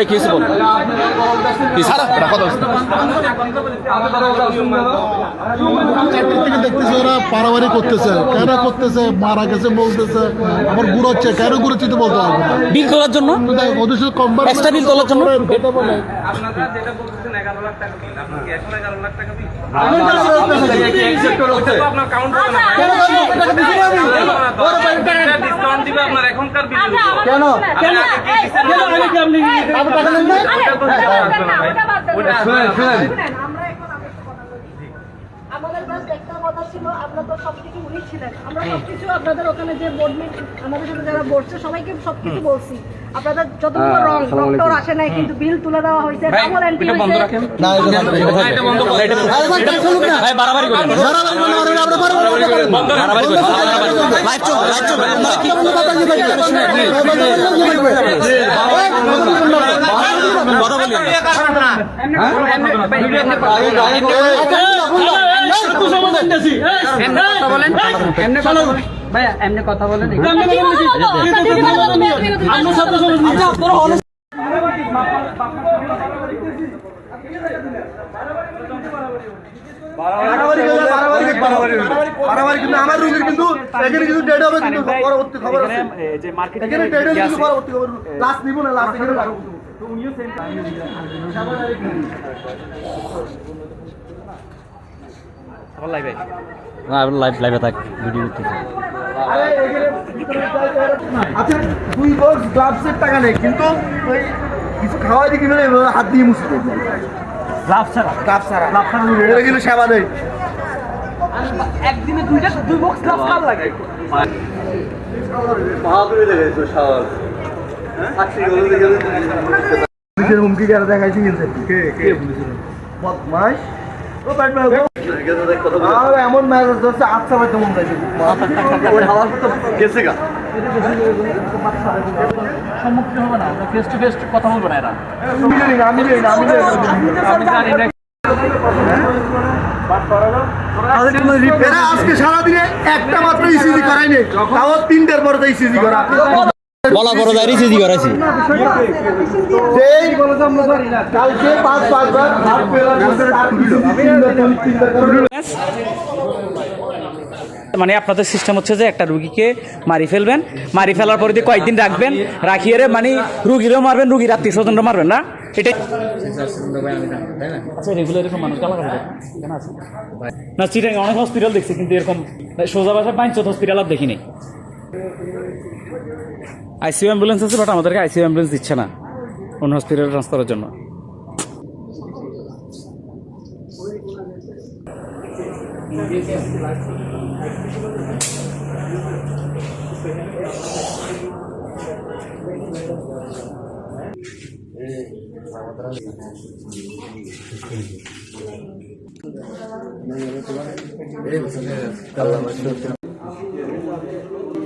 এই কিছু বল? কি সারা এটা কথা বলছি। থেকে দেখতেছে ওরা পারাবারি করতেছে। কেন করতেছে? মারা গেছে বলতেছে। আবার গুড়োচ্ছে কেন গুড়োচ্ছে তো বলতে পারব বিল তোলার জন্য? ওদের সাথে কম্বার Extra bill তোলার জন্য? বলে। আপনারা যেটা বলতেছেন এগারো লাখ টাকা বিল আপনার কি এখন এগারো লাখ টাকা বিল আপনার কাউন্ট না দিবে আপনার এখনকার বিল কেন? কেন? আমাদের সবকিছু উনি ছিলেন আমরা সবকিছু আপনাদের ওখানে যে বোর্ড আমাদের সাথে যারা বসছে সবাইকে সবকিছু বলছি আপনাদের যতগুলো রং ডক্টর আসে নাই কিন্তু বিল তুলে দেওয়া হয়েছে ডাবল এন্ট্রি এটা বন্ধ রাখেন এটা বন্ধ করো ভাই বাড়াবাড়ি করেন বাড়াবাড়ি করেন লাইভ চল লাইভ চল কথা বলি ভাইয়া এমনি কথা বলেন আমার রুগীর কিন্তু এখানে কিন্তু ডেড হবে কিন্তু পরবর্তী খবর আছে। এখানে ডেড হবে কিন্তু পরবর্তী খবর। লাস্ট নিব না লাস্ট এখানে রাখব না লাইভ লাইভে থাক ভিডিও করতেছি। আচ্ছা দুই বক্স গ্লাভসের টাকা নেই কিন্তু ওই কিছু খাওয়া দিয়ে কিনে হাত দিয়ে মুছে দেয় গ্লাভস ছাড়া? গ্লাভস ছাড়া। গ্লাভস ছাড়া এটা কিন্তু সেবা নেই একদিনে দুইটা দুই বক্স গ্লাস কার লাগে? পুলিশের হুমকি যারা দেখাইছে কিন্তু? কে কে? বদমাস ও ব্যাট ম্যান আর এমন ম্যাচ হচ্ছে আচ্ছা ভাই তেমন যাইছে ওই হাওয়ার তো গেছে গা। সম্মুখীন হবে না ফেস টু ফেস কথা বলব না এরা। আমি আমি জানি না, আমি জানি না। এরা আজকে সারাদিনে একটা মাত্র ইসিজি করায়নি। তাও তিনটার পরে তো ইসিজি করা। বলা বড় দাঁড়ি সিজি করাইছি কালকে পাঁচ পাঁচবার। মানে আপনাদের সিস্টেম হচ্ছে যে একটা রুগীকে মারি ফেলবেন মারি ফেলার পরে দিয়ে কয়েকদিন রাখবেন রাখিয়ে রে মানে রুগীরও মারবেন রুগীর আত্মীয় স্বজনরা মারবেন না এটাই আচ্ছা রেগুলার এরকম মানুষ? না চিটাং অনেক হসপিটাল দেখছি কিন্তু এরকম সোজা বাসায় পাঁচ হসপিটাল আর দেখিনি আইসিউ অ্যাম্বুলেন্স আছে বাট আমাদেরকে আইসিউ অ্যাম্বুলেন্স দিচ্ছে না। অন্য হসপিটালে ট্রান্সফারের জন্য।